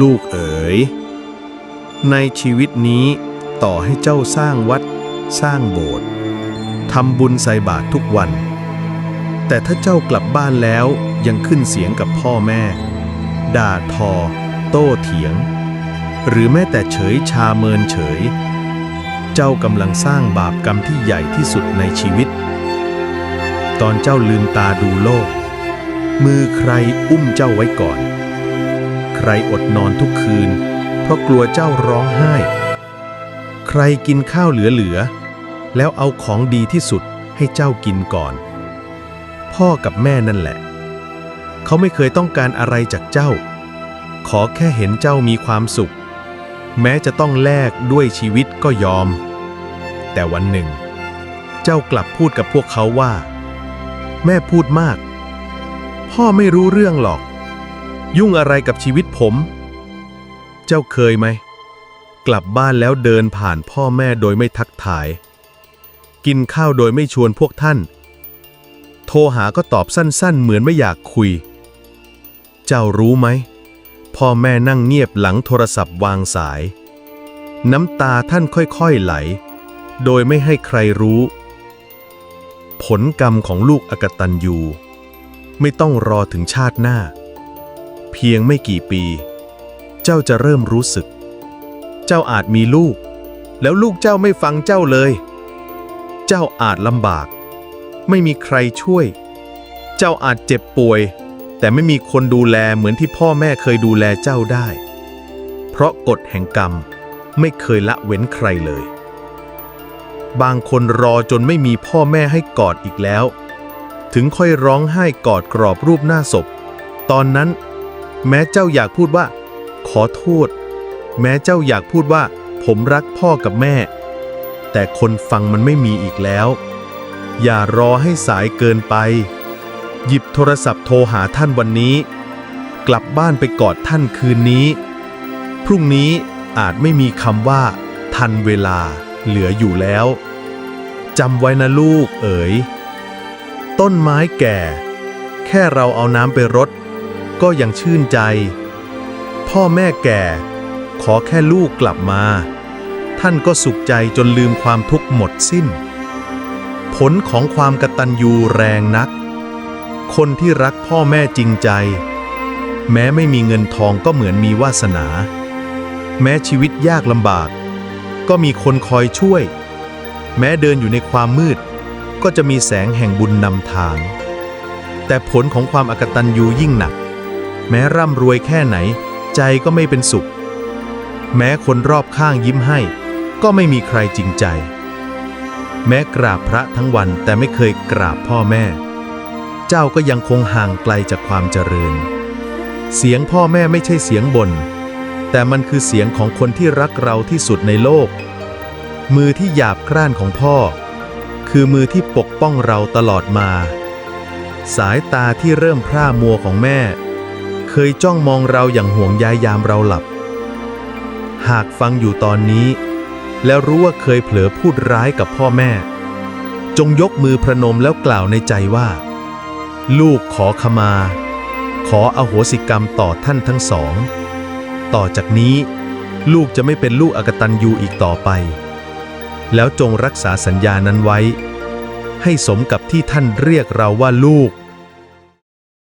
ลูกเอ๋ย ในชีวิตนี้ต่อให้เจ้าสร้างวัด สร้างโบสถ์ทำบุญใส่บาตรทุกวัน แต่ถ้าเจ้ากลับบ้านแล้วยังขึ้นเสียงกับพ่อแม่ ด่าทอ โต้เถียง หรือแม้แต่เฉยชาเมินเฉย เจ้ากำลังสร้างบาปกรรมที่ใหญ่ที่สุดในชีวิต ตอนเจ้าลืมตาดูโลก มือใครอุ้มเจ้าไว้ก่อน ใครอดนอนทุกคืน เพราะกลัวเจ้าร้องไห้ ใครกินข้าวเหลือๆ แล้วเอาของดีที่สุดให้เจ้ากินก่อน พ่อกับแม่นั่นแหละ เขาไม่เคยต้องการอะไรจากเจ้า ขอแค่เห็นเจ้ามีความสุข แม้จะต้องแลกด้วยชีวิตก็ยอม แต่วันหนึ่ง เจ้ากลับพูดกับพวกเขาว่า แม่พูดมาก พ่อไม่รู้เรื่องหรอก ยุ่งอะไรกับชีวิตผม เจ้าเคยไหม กลับบ้านแล้วเดินผ่านพ่อแม่โดยไม่ทักทาย กินข้าวโดยไม่ชวนพวกท่าน โทรหาก็ตอบสั้นๆ เหมือนไม่อยากคุย เจ้ารู้ไหม พ่อแม่นั่งเงียบหลังโทรศัพท์วางสาย น้ำตาท่านค่อยๆไหล โดยไม่ให้ใครรู้ ผลกรรมของลูกอกตันยูไม่ต้องรอถึงชาติหน้า เพียงไม่กี่ปี เจ้าจะเริ่มรู้สึก เจ้าอาจมีลูก แล้วลูกเจ้าไม่ฟังเจ้าเลย เจ้าอาจลำบาก ไม่มีใครช่วย เจ้าอาจเจ็บป่วย แต่ไม่มีคนดูแลเหมือนที่พ่อแม่เคยดูแลเจ้าได้ เพราะกฎแห่งกรรมไม่เคยละเว้นใครเลย บางคนรอจนไม่มีพ่อแม่ให้กอดอีกแล้ว ถึงค่อยร้องไห้กอดกรอบรูปหน้าศพ ตอนนั้น แม้เจ้าอยากพูดว่า ขอโทษ แม้เจ้าอยากพูดว่า ผมรักพ่อกับแม่ แต่คนฟังมันไม่มีอีกแล้ว อย่ารอให้สายเกินไป หยิบโทรศัพท์โทรหาท่านวันนี้ กลับบ้านไปกอดท่านคืนนี้ พรุ่งนี้อาจไม่มีคำว่า ทันเวลาเหลืออยู่แล้วจำไว้นะลูกเอ๋ย ต้นไม้แก่ แค่เราเอาน้ำไปรด ก็ยังชื่นใจ พ่อแม่แก่ ขอแค่ลูกกลับมา ท่านก็สุขใจจนลืมความทุกข์หมดสิ้น ผลของความกตัญญูแรงนัก คนที่รักพ่อแม่จริงใจ แม้ไม่มีเงินทองก็เหมือนมีวาสนา แม้ชีวิตยากลำบาก ก็มีคนคอยช่วย แม้เดินอยู่ในความมืด ก็จะมีแสงแห่งบุญนำทางแต่ผลของความอกตัญญูยิ่งหนัก แม้ร่ำรวยแค่ไหน ใจก็ไม่เป็นสุข แม้คนรอบข้างยิ้มให้ ก็ไม่มีใครจริงใจ แม้กราบพระทั้งวันแต่ไม่เคยกราบพ่อแม่ เจ้าก็ยังคงห่างไกลจากความเจริญ เสียงพ่อแม่ไม่ใช่เสียงบน่นแต่มันคือเสียงของคนที่รักเราที่สุดในโลก มือที่หยาบกร้านของพ่อ คือมือที่ปกป้องเราตลอดมา สายตาที่เริ่มพร่ามัวของแม่ เคยจ้องมองเราอย่างห่วงใยยามเราหลับ หากฟังอยู่ตอนนี้ แล้วรู้ว่าเคยเผลอพูดร้ายกับพ่อแม่ จงยกมือพระนมแล้วกล่าวในใจว่า ลูกขอขมา ขออโหสิกรรมต่อท่านทั้งสอง ต่อจากนี้ ลูกจะไม่เป็นลูกอกตันยูอีกต่อไป แล้วจงรักษาสัญญานั้นไว้ ให้สมกับที่ท่านเรียกเราว่าลูก